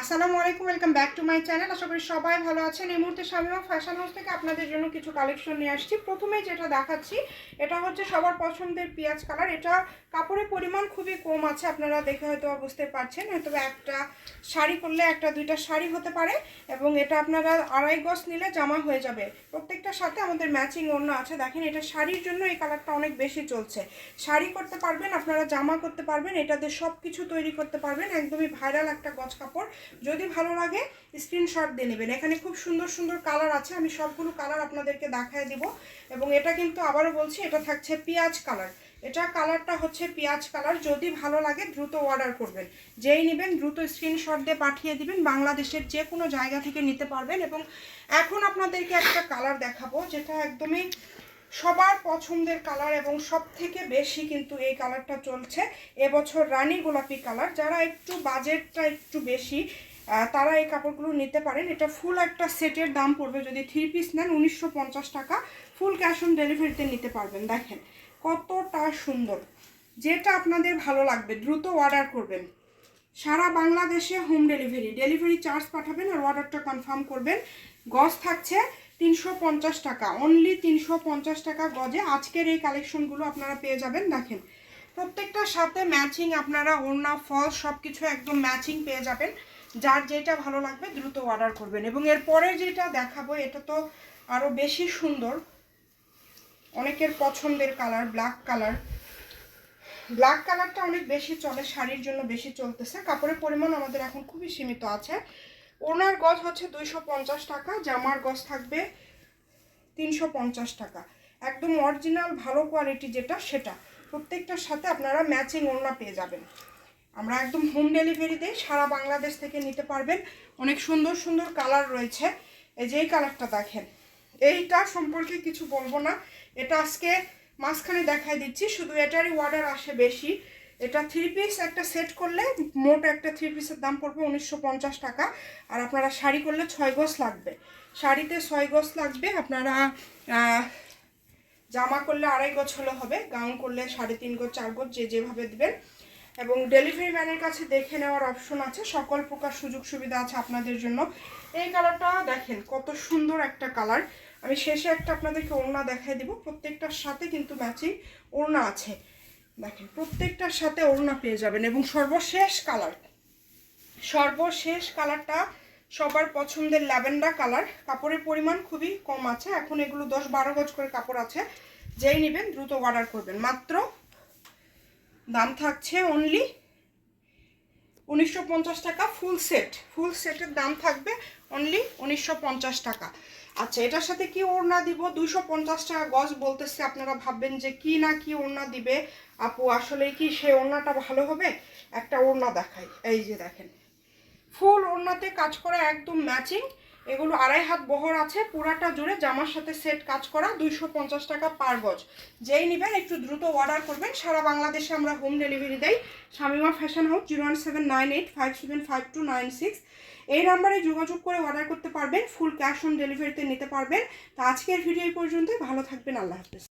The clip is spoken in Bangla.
আসসালামু আলাইকুম welcome back to my channel আশা করি সবাই ভালো আছেন। এই মুহূর্তে শামিমা ফ্যাশন হাউস থেকে আপনাদের জন্য কিছু কালেকশন নিয়ে আসছি। প্রথমে যেটা দেখাচ্ছি, এটা হচ্ছে সবার পছন্দের পেঁয়াজ কালার এটা কাপড়ের পরিমাণ খুবই কম আছে, আপনারা দেখে হয়তো বুঝতে পারছেন। হয়তো একটা শাড়ি করলে একটা দুইটা শাড়ি হতে পারে এবং এটা আপনারা আড়াই গজ নিলে জামা হয়ে যাবে। প্রত্যেকটার সাথে আমাদের ম্যাচিং অন্য আছে। দেখেন, এটা শাড়ির জন্য এই কালারটা অনেক বেশি চলছে। শাড়ি করতে পারবেন, আপনারা জামা করতে পারবেন এটাতে সব কিছু তৈরি করতে পারবেন। একদমই ভাইরাল একটা গজ কাপড়। যদি ভালো লাগে স্ক্রিনশট দিয়ে নেবেন। এখানে খুব সুন্দর সুন্দর কালার আছে, আমি সবগুলো কালার আপনাদেরকে দেখায় দিব। এবং এটা কিন্তু আবারও বলছি, এটা থাকছে পেঁয়াজ কালার এটা কালারটা হচ্ছে পেঁয়াজ কালার যদি ভালো লাগে, দ্রুত অর্ডার করবেন। যেই নেবেন, দ্রুত স্ক্রিনশট দিয়ে পাঠিয়ে দিবেন। বাংলাদেশের যে কোনো জায়গা থেকে নিতে পারবেন। এবং এখন আপনাদেরকে একটা কালার দেখাবো, যেটা একদমই সবার পছন্দের কালার এবং সব থেকে বেশি কিন্তু এই কালারটা চলছে। এবছর রানী গোলাপি কালার যারা একটু বাজেটটা একটু বেশি তারা এই কাপড়গুলো নিতে পারেন। এটা ফুল একটা সেটের দাম পড়বে। যদি থ্রি পিস নেন, উনিশশো পঞ্চাশ টাকা। ফুল ক্যাশ অন ডেলিভারিতে নিতে পারবেন। দেখেন কতটা সুন্দর। যেটা আপনাদের ভালো লাগবে, দ্রুত অর্ডার করবেন। সারা বাংলাদেশে হোম ডেলিভারি ডেলিভারি চার্জ পাঠাবেন আর অর্ডারটা কনফার্ম করবেন। গজ থাকছে তিনশো পঞ্চাশ টাকা অনলি তিনশো পঞ্চাশ টাকা গজে আজকের এই কালেকশনগুলো আপনারা পেয়ে যাবেন। দেখেন প্রত্যেকটার সাথে ম্যাচিং আপনারা ওড়না, ফল সব কিছু একদম ম্যাচিং পেয়ে যাবেন। যার যেটা ভালো লাগবে দ্রুত অর্ডার করবেন। এবং এরপরে যেটা দেখাবো, এটা তো আরও বেশি সুন্দর। অনেকের পছন্দের কালার ব্ল্যাক কালার ব্ল্যাক কালারটা অনেক বেশি চলে, শাড়ির জন্য বেশি চলতেছে। কাপড়ের পরিমাণ আমাদের এখন খুবই সীমিত আছে। ওনার গজ হচ্ছে দুইশো পঞ্চাশ টাকা, জামার গজ থাকবে তিনশো পঞ্চাশ টাকা। একদম অরিজিনাল ভালো কোয়ালিটি যেটা, সেটা। প্রত্যেকটার সাথে আপনারা ম্যাচিং ওড়না পেয়ে যাবেন। আমরা একদম হোম ডেলিভারি দিই সারা বাংলাদেশ থেকে নিতে পারবেন। অনেক সুন্দর সুন্দর কালার রয়েছে। এই যে এই কালারটা দেখেন। এইটা সম্পর্কে কিছু বলব না। এটা আজকে মাঝখানে দেখাই দিচ্ছি, শুধু এটারই অর্ডার আসে বেশি। এটা থ্রি পিস একটা সেট করলে মোট একটা থ্রি পিসের দাম পড়বে উনিশশো পঞ্চাশ টাকা। আর আপনারা শাড়ি করলে ছয় গজ লাগবে। শাড়িতে ছয় গজ লাগবে। আপনারা জামা করলে আড়াই গজ হলে হবে। গাউন করলে সাড়ে তিন গজ, চার গজ, যে যেভাবে দেবেন। এবং ডেলিভারি ম্যানের কাছে দেখে নেওয়ার অপশন আছে। সকল প্রকার সুযোগ সুবিধা আছে আপনাদের জন্য। এই কালারটা দেখেন, কত সুন্দর একটা কালার আমি শেষে একটা আপনাদেরকে ওড়না দেখাই দিব। প্রত্যেকটার সাথে কিন্তু ম্যাচিং ওড়না আছে। দেখেন, প্রত্যেকটার সাথে ওড়না পেয়ে যাবেন এবং সর্বশেষ কালার সর্বশেষ কালারটা সবার পছন্দের ল্যাভেন্ডার কালার কাপড়ের পরিমাণ খুবই কম আছে, এখন এগুলো দশ বারো গজ করে কাপড় আছে। যেই নেবেন দ্রুত অর্ডার করবেন। মাত্র দাম থাকছে অনলি উনিশশো পঞ্চাশ টাকা ফুল সেট ফুল সেটের দাম থাকবে অনলি উনিশশো পঞ্চাশ টাকা। আচ্ছা এটার সাথে কি ওড়না দিব? দুইশো পঞ্চাশ টাকা গজ বলতেছে, আপনারা ভাববেন যে কি না কি ওড়না দিবে। আপু, আসলে কি সে ওড়নাটা ভালো হবে? একটা ওড়না দেখাই। এই যে দেখেন, ফুল ওড়নাতে কাজ করা, একদম ম্যাচিং এগুলো আড়াই হাত বহর আছে, পুরাটা জুড়ে জামার সাথে সেট কাজ করা, দুইশো পঞ্চাশ টাকা পার গজ। যেই নেবেন একটু দ্রুত অর্ডার করবেন। সারা বাংলাদেশে আমরা হোম ডেলিভারি দেই। Shamima fashion house zero one seven nine eight five seven five two nine six এই নাম্বারে যোগাযোগ করে অর্ডার করতে পারবেন। ফুল ক্যাশ অন ডেলিভারিতে নিতে পারবেন। তা আজকের ভিডিও এই পর্যন্ত ভালো থাকবেন। আল্লাহ হাফেজ।